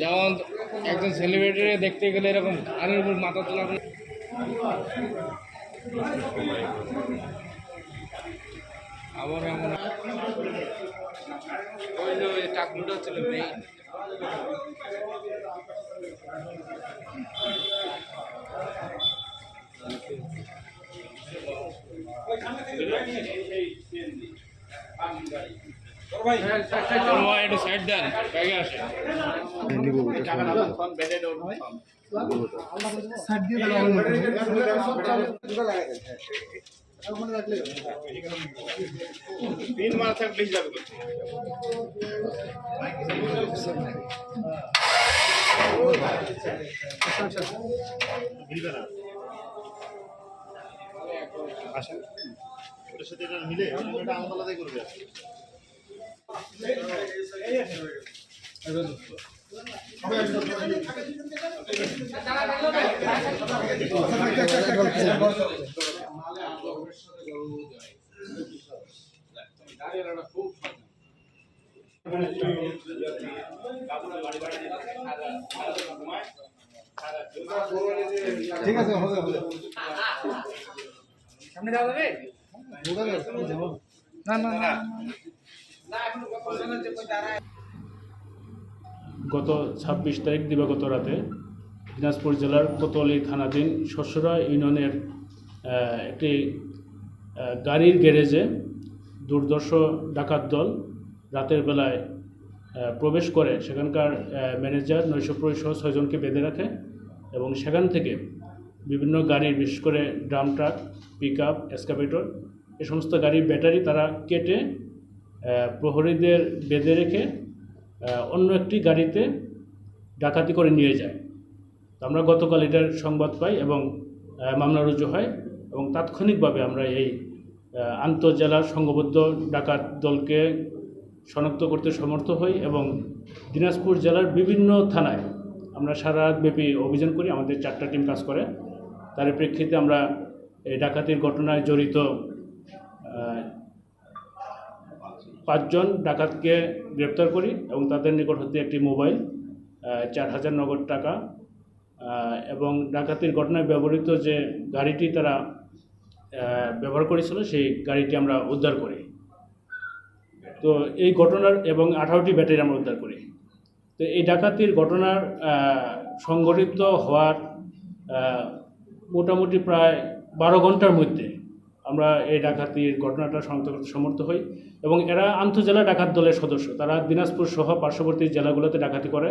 যেমন একজন সেলিব্রিটি দেখতে গেলে এরকম গানের উপর মাথা তোলা আবার এমন টাকলুটা ছিল একটু তিন মাস বেশি যাবে আসেন ওটার সাথে এটা মিলে আলাদাই করবে। ঠিক আছে হবে হবে। সামনে যাওয়া যাবে না না না। গত ছাব্বিশ তারিখ দিবাগত রাতে দিনাজপুর জেলার কোতোয়ালি থানাধীন শস্যরা ইউনিয়নের একটি গাড়ির গ্যারেজে দুর্দর্শ ডাকাত দল রাতের বেলায় প্রবেশ করে। সেখানকার ম্যানেজার নৈশপ্রয় সহ ছয়জনকে বেঁধে রাখে এবং সেখান থেকে বিভিন্ন গাড়ির, বিশেষ করে drum truck pick up excavator, এ সমস্ত গাড়ির ব্যাটারি তারা কেটে প্রহরীদের বেঁধে রেখে অন্য একটি গাড়িতে ডাকাতি করে নিয়ে যায়। তো আমরা গতকাল এটার সংবাদ পাই এবং মামলা রুজু হয় এবং তাৎক্ষণিকভাবে আমরা এই আন্তঃজেলা সংঘবদ্ধ ডাকাত দলকে শনাক্ত করতে সমর্থ হই এবং দিনাজপুর জেলার বিভিন্ন থানায় আমরা সারা রাতব্যাপী অভিযান করি। আমাদের চারটা টিম কাজ করে। তার প্রেক্ষিতে আমরা এই ডাকাতির ঘটনায় জড়িত পাঁচজন ডাকাতকে গ্রেপ্তার করি এবং তাদের নিকট হতে একটি মোবাইল চার হাজার নগদ টাকা এবং ডাকাতির ঘটনায় ব্যবহৃত যে গাড়িটি তারা ব্যবহার করেছিল সেই গাড়িটি আমরা উদ্ধার করি। তো এই ঘটনার এবং আঠারোটি ব্যাটারি আমরা উদ্ধার করি। তো এই ডাকাতির ঘটনার সংঘটিত হওয়ার মোটামুটি প্রায় বারো ঘণ্টার মধ্যে আমরা এই ডাকাতির ঘটনাটা শনাক্ত করতে সমর্থ হই এবং এরা আন্তঃজেলা ডাকাত দলের সদস্য। তারা দিনাজপুর সহ পার্শ্ববর্তী জেলাগুলোতে ডাকাতি করে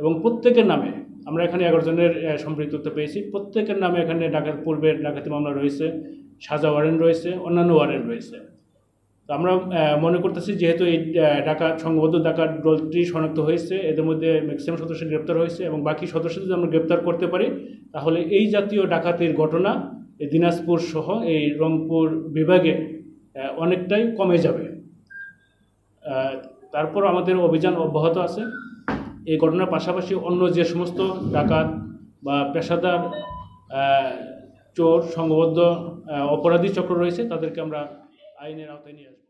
এবং প্রত্যেকের নামে আমরা এখানে এগারো জনের সম্পৃক্ততা পেয়েছি। প্রত্যেকের নামে এখানে ডাকাত, পূর্বের ডাকাতি মামলা রয়েছে, সাজা ওয়ারেন্ট রয়েছে, অন্যান্য ওয়ারেন্ট রয়েছে। তো আমরা মনে করতেছি যেহেতু এই ডাকাত সংঘবদ্ধ ডাকাত দলটি শনাক্ত হয়েছে, এদের মধ্যে ম্যাক্সিমাম সদস্য গ্রেপ্তার হয়েছে এবং বাকি সদস্য যদি আমরা গ্রেপ্তার করতে পারি, তাহলে এই জাতীয় ডাকাতির ঘটনা দিনাজপুর সহ এই রংপুর বিভাগে অনেকটাই কমে যাবে। তারপর আমাদের অভিযান অব্যাহত আছে। এই ঘটনার পাশাপাশি অন্য যে সমস্ত ডাকাত বা পেশাদার চোর, সংঘবদ্ধ অপরাধী চক্র রয়েছে, তাদেরকে আমরা আইনের আওতায় নিয়ে আসব।